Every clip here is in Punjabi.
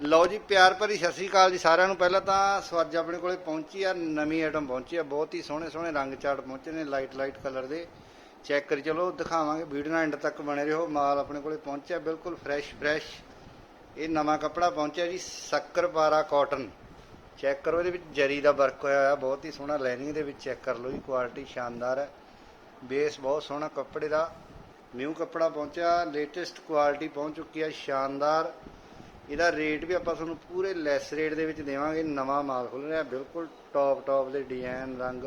ਲਓ ਜੀ, ਪਿਆਰ ਭਰੀ ਸਤਿ ਸ਼੍ਰੀ ਅਕਾਲ ਜੀ ਸਾਰਿਆਂ ਨੂੰ। ਪਹਿਲਾਂ ਤਾਂ ਸਵੱਜ ਆਪਣੇ ਕੋਲੇ ਪਹੁੰਚੀ ਆ, ਨਵੀਂ ਆਈਟਮ ਪਹੁੰਚੀ ਆ, ਬਹੁਤ ਹੀ ਸੋਹਣੇ ਸੋਹਣੇ ਰੰਗ ਚਾਟ ਪਹੁੰਚੇ ਨੇ ਲਾਈਟ ਲਾਈਟ ਕਲਰ ਦੇ। ਚੈੱਕ ਕਰੀ ਚਲੋ, ਦਿਖਾਵਾਂਗੇ ਵੀਡੀਓ ਨਾਲ ਐਂਡ ਤੱਕ ਬਣੇ ਰਹੋ, ਮਾਲ ਆਪਣੇ ਕੋਲੇ ਪਹੁੰਚਿਆ, ਬਿਲਕੁਲ ਫਰੈਸ਼ ਫਰੈਸ਼ ਇਹ ਨਵਾਂ ਕੱਪੜਾ ਪਹੁੰਚਿਆ ਜੀ, ਸ਼ੱਕਰਪਾਰਾ ਕਾਟਨ ਚੈੱਕ ਕਰੋ, ਇਹਦੇ ਵਿੱਚ ਜਰੀ ਦਾ ਵਰਕ ਹੋਇਆ ਹੋਇਆ, ਬਹੁਤ ਹੀ ਸੋਹਣਾ ਲਾਈਨਿੰਗ ਦੇ ਵਿੱਚ ਚੈੱਕ ਕਰ ਲਓ ਜੀ ਕੁਆਲਿਟੀ ਸ਼ਾਨਦਾਰ ਹੈ। ਬੇਸ ਬਹੁਤ ਸੋਹਣਾ ਕੱਪੜੇ ਦਾ ਨਿਊ ਕੱਪੜਾ ਪਹੁੰਚਿਆ ਲੇਟੈਸਟ ਕੁਆਲਿਟੀ ਪਹੁੰਚ ਚੁੱਕੀ ਹੈ ਸ਼ਾਨਦਾਰ। ਇਹਦਾ ਰੇਟ ਵੀ ਆਪਾਂ ਤੁਹਾਨੂੰ ਪੂਰੇ ਲੈਸ ਰੇਟ ਦੇ ਵਿੱਚ ਦੇਵਾਂਗੇ, ਨਵਾਂ ਮਾਲ ਖੁੱਲ ਰਿਹਾ, ਬਿਲਕੁਲ ਟੌਪ ਟੌਪ ਦੇ ਡਿਜ਼ਾਈਨ ਰੰਗ।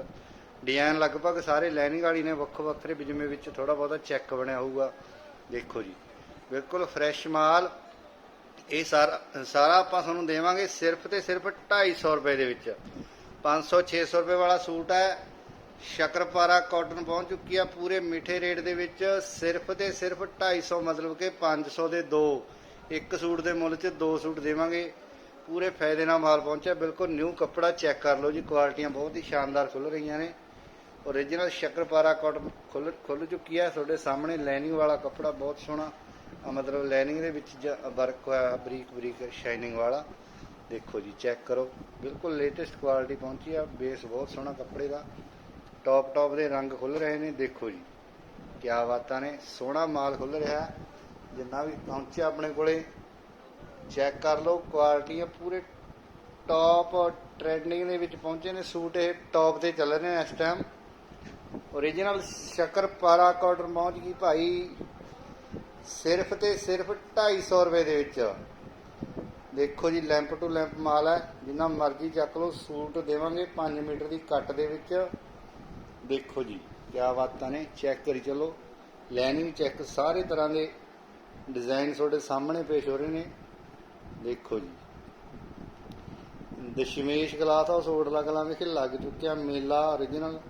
ਡਿਜ਼ਾਈਨ ਲਗਭਗ ਸਾਰੇ ਲਾਈਨਿੰਗ ਵਾਲੀ ਨੇ ਵੱਖੋ ਵੱਖਰੇ ਜਿਵੇਂ ਵਿੱਚ ਥੋੜਾ ਬਹੁਤਾ ਚੈੱਕ ਬਣਿਆ ਹੋਊਗਾ। ਦੇਖੋ ਜੀ, ਬਿਲਕੁਲ ਫਰੈਸ਼ ਮਾਲ। ਇਹ ਸਾਰਾ ਸਾਰਾ ਆਪਾਂ ਤੁਹਾਨੂੰ ਦੇਵਾਂਗੇ ਸਿਰਫ ਤੇ ਸਿਰਫ 250 ਰੁਪਏ ਦੇ ਵਿੱਚ। 500 600 ਰੁਪਏ ਵਾਲਾ ਸੂਟ ਹੈ। ਸ਼ਕਰਪਾਰਾ ਕਾਟਨ ਪਹੁੰਚ ਚੁੱਕੀ ਆ ਪੂਰੇ ਮਿੱਠੇ ਰੇਟ ਦੇ ਵਿੱਚ। ਸਿਰਫ ਤੇ ਸਿਰਫ 250 ਮਤਲਬ ਕਿ 500 ਦੇ ਦੋ। ਇੱਕ ਸੂਟ ਦੇ ਮੁੱਲ 'ਚ ਦੋ ਸੂਟ ਦੇਵਾਂਗੇ। ਪੂਰੇ ਫਾਇਦੇ ਨਾਲ ਮਾਲ ਪਹੁੰਚਿਆ। ਬਿਲਕੁਲ ਨਿਊ ਕੱਪੜਾ ਚੈੱਕ ਕਰ ਲਓ ਜੀ ਕੁਆਲਿਟੀਆਂ ਬਹੁਤ ਹੀ ਸ਼ਾਨਦਾਰ ਖੁੱਲ ਰਹੀਆਂ ਨੇ। ਓਰੀਜਨਲ ਸ਼ੱਕਰਪਾਰਾ ਕਾਟਨ ਖੁੱਲ ਖੁੱਲ ਚੁੱਕੀ ਹੈ। ਤੁਹਾਡੇ ਸਾਹਮਣੇ ਲਾਈਨਿੰਗ ਵਾਲਾ ਕੱਪੜਾ ਬਹੁਤ ਸੋਹਣਾ। ਮਤਲਬ ਲਾਈਨਿੰਗ ਦੇ ਵਿੱਚ ਵਰਕ ਹੋਇਆ, ਬਰੀਕ ਬਰੀਕ ਸ਼ਾਈਨਿੰਗ ਵਾਲਾ। ਦੇਖੋ ਜੀ ਚੈੱਕ ਕਰੋ। ਬਿਲਕੁਲ ਲੇਟੈਸਟ ਕੁਆਲਿਟੀ ਪਹੁੰਚੀ ਆ। ਬੇਸ ਬਹੁਤ ਸੋਹਣਾ ਕੱਪੜੇ ਦਾ। ਟੌਪ ਟੌਪ ਦੇ ਰੰਗ ਖੁੱਲ ਰਹੇ ਨੇ। ਦੇਖੋ ਜੀ ਕੀ ਬਾਤਾਂ ਨੇ। ਸੋਹਣਾ ਮਾਲ ਖੁੱਲ ਰਿਹਾ। ਜਿੰਨਾ ਵੀ ਪਹੁੰਚਿਆ ਆਪਣੇ ਕੋਲੇ ਚੈੱਕ ਕਰ ਲਓ ਕੁਆਲਿਟੀਆਂ ਪੂਰੇ ਟੌਪ ਟ੍ਰੈਂਡਿੰਗ ਦੇ ਵਿੱਚ ਪਹੁੰਚੇ ਨੇ, ਸੂਟ ਇਹ ਟੌਪ ਤੇ ਚੱਲ ਰਹੇ ਨੇ ਇਸ ਟਾਈਮ ਓਰੀਜਨਲ ਸ਼ਕਰਪਾਰਾ ਕਾਟਨ ਪਹੁੰਚ ਗਈ ਭਾਈ, ਸਿਰਫ ਤੇ ਸਿਰਫ 250 ਰੁਪਏ ਦੇ ਵਿੱਚ। ਦੇਖੋ ਜੀ ਲੈਂਪ ਟੂ ਲੈਂਪ ਮਾਲ ਹੈ, ਜਿੰਨਾ ਮਰਜ਼ੀ ਚੱਕ ਲਓ, ਸੂਟ ਦੇਵਾਂਗੇ 5 ਮੀਟਰ ਦੀ ਕੱਟ ਦੇ ਵਿੱਚ। ਦੇਖੋ ਜੀ ਕੀ ਬਾਤਾਂ ਨੇ ਚੈੱਕ ਕਰੀ ਚਲੋ। ਲਾਈਨਿੰਗ ਚੈੱਕ ਸਾਰੇ ਤਰ੍ਹਾਂ ਦੇ ਡਿਜ਼ਾਈਨ ਤੁਹਾਡੇ ਸਾਹਮਣੇ ਪੇਸ਼ ਹੋ ਰਹੇ ਨੇ। ਦੇਖੋ ਜੀ। ਦਸ਼ਮੇਸ਼ ਗਲਾਸ ਹਾਊਸ ਹੋਟਲਾ ਕਲਾਂ ਵਿਖੇ ਲੱਗ ਚੁੱਕਿਆ, ਮੇਲਾ origignal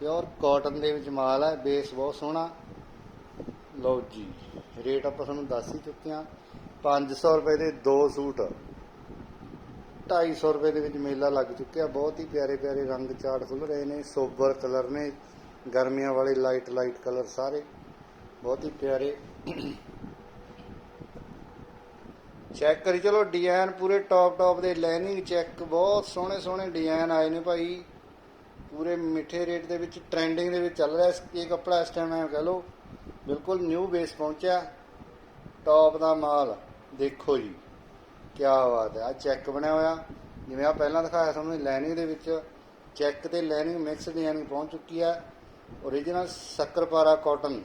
ਪਿਓਰ ਕਾਟਨ ਦੇ ਵਿੱਚ ਮਾਲ ਹੈ ਬੇਸ ਬਹੁਤ ਸੋਹਣਾ। ਲਓ ਜੀ, ਰੇਟ ਆਪਾਂ ਤੁਹਾਨੂੰ ਦੱਸ ਹੀ ਚੁੱਕੇ ਹਾਂ 500 ਰੁਪਏ ਦੇ ਦੋ ਸੂਟ। 250 ਰੁਪਏ ਦੇ ਵਿੱਚ ਮੇਲਾ ਲੱਗ ਚੁੱਕਿਆ। ਬਹੁਤ ਹੀ ਪਿਆਰੇ ਪਿਆਰੇ ਰੰਗ ਚਾਟ ਖੁੱਲ ਰਹੇ ਨੇ ਸੋਬਰ ਕਲਰ ਨੇ, ਗਰਮੀਆਂ ਵਾਲੇ ਲਾਈਟ ਲਾਈਟ ਕਲਰ ਸਾਰੇ। ਬਹੁਤ ਹੀ ਪਿਆਰੇ। ਚੈੱਕ ਕਰੀ, ਚਲੋ ਡਿਜ਼ਾਈਨ ਪੂਰੇ ਟੌਪ ਟੌਪ ਦੇ ਲਾਈਨਿੰਗ ਚੈੱਕ ਬਹੁਤ ਸੋਹਣੇ ਸੋਹਣੇ ਡਿਜ਼ਾਈਨ ਆਏ ਨੇ ਭਾਈ। ਪੂਰੇ ਮਿੱਠੇ ਰੇਟ ਦੇ ਵਿੱਚ ਟ੍ਰੈਂਡਿੰਗ ਦੇ ਵਿੱਚ ਚੱਲ ਰਿਹਾ ਇਸ, ਇਹ ਕੱਪੜਾ ਇਸ ਟਾਈਮ ਐ ਕਹ ਲਓ, ਬਿਲਕੁਲ ਨਿਊ ਬੇਸ ਪਹੁੰਚਿਆ। ਟੌਪ ਦਾ ਮਾਲ, ਦੇਖੋ ਜੀ ਕੀ ਬਾਤ ਹੈ। ਆ ਚੈੱਕ ਬਣਿਆ ਹੋਇਆ। ਜਿਵੇਂ ਆ ਪਹਿਲਾਂ ਦਿਖਾਇਆ ਤੁਹਾਨੂੰ ਲਾਈਨਿੰਗ ਦੇ ਵਿੱਚ ਚੈੱਕ ਤੇ ਲਾਈਨਿੰਗ ਮਿਕਸ ਡਿਜ਼ਾਈਨ ਪਹੁੰਚ ਚੁੱਕੀ ਹੈ। Origignal ਸ਼ੱਕਰਪਾਰਾ ਕਾਟਨ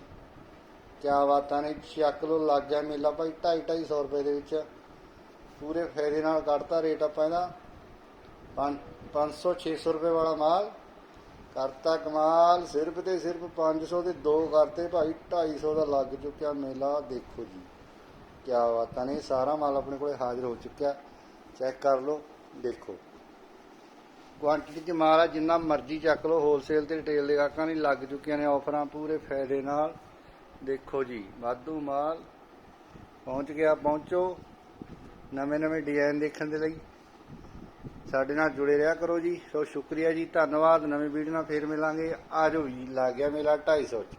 ਕਿਆ ਬਾਤਾਂ ਨੇ ਚੱਕ ਲੋ ਲੱਗ ਗਿਆ ਮੇਲਾ ਭਾਈ 2.5 250 ਰੁਪਏ ਦੇ ਵਿੱਚ। ਪੂਰੇ ਫਾਇਦੇ ਨਾਲ ਕੱਢਤਾ ਰੇਟ ਆਪਾਂ ਇਹਦਾ। 500 600 ਰੁਪਏ ਵਾਲਾ ਮਾਲ। ਕਰਤਾ ਕਮਾਲ, ਸਿਰਫ ਤੇ ਸਿਰਫ 500 ਦੇ ਦੋ ਕਰਤੇ ਭਾਈ 250 ਦਾ ਲੱਗ ਚੁੱਕਿਆ ਮੇਲਾ, ਦੇਖੋ ਜੀ। ਕਿਆ ਬਾਤਾਂ ਨੇ ਸਾਰਾ ਮਾਲ ਆਪਣੇ ਕੋਲੇ ਹਾਜ਼ਰ ਹੋ ਚੁੱਕਿਆ। ਚੈੱਕ ਕਰ ਲਓ, ਦੇਖੋ। ਕੁਆਂਟੀਟੀ ਚ ਮਾਲ ਆ, ਜਿੰਨਾ ਮਰਜ਼ੀ ਚੱਕ ਲਓ ਹੋਲਸੇਲ ਤੇ ਰਿਟੇਲ ਦੇ ਗਾਹਕਾਂ ਲਈ ਲੱਗ ਚੁੱਕੀਆਂ ਨੇ ਆਫਰਾਂ ਪੂਰੇ ਫਾਇਦੇ ਨਾਲ। ਦੇਖੋ ਜੀ, ਵਾਧੂ ਮਾਲ ਪਹੁੰਚ ਗਿਆ, ਪਹੁੰਚੋ। ਨਵੇਂ ਨਵੇਂ ਡਿਜ਼ਾਈਨ ਦੇਖਣ ਦੇ ਲਈ। ਸਾਡੇ ਨਾਲ ਜੁੜੇ ਰਿਹਾ ਕਰੋ ਜੀ। ਸੋ ਸ਼ੁਕਰੀਆ ਜੀ, ਧੰਨਵਾਦ। ਨਵੀਂ ਵੀਡੀਓ ਨਾਲ ਫੇਰ ਮਿਲਾਂਗੇ। ਆਜੋ ਜੀ, ਲੱਗ ਗਿਆ ਮੇਲਾ 250 ਚ।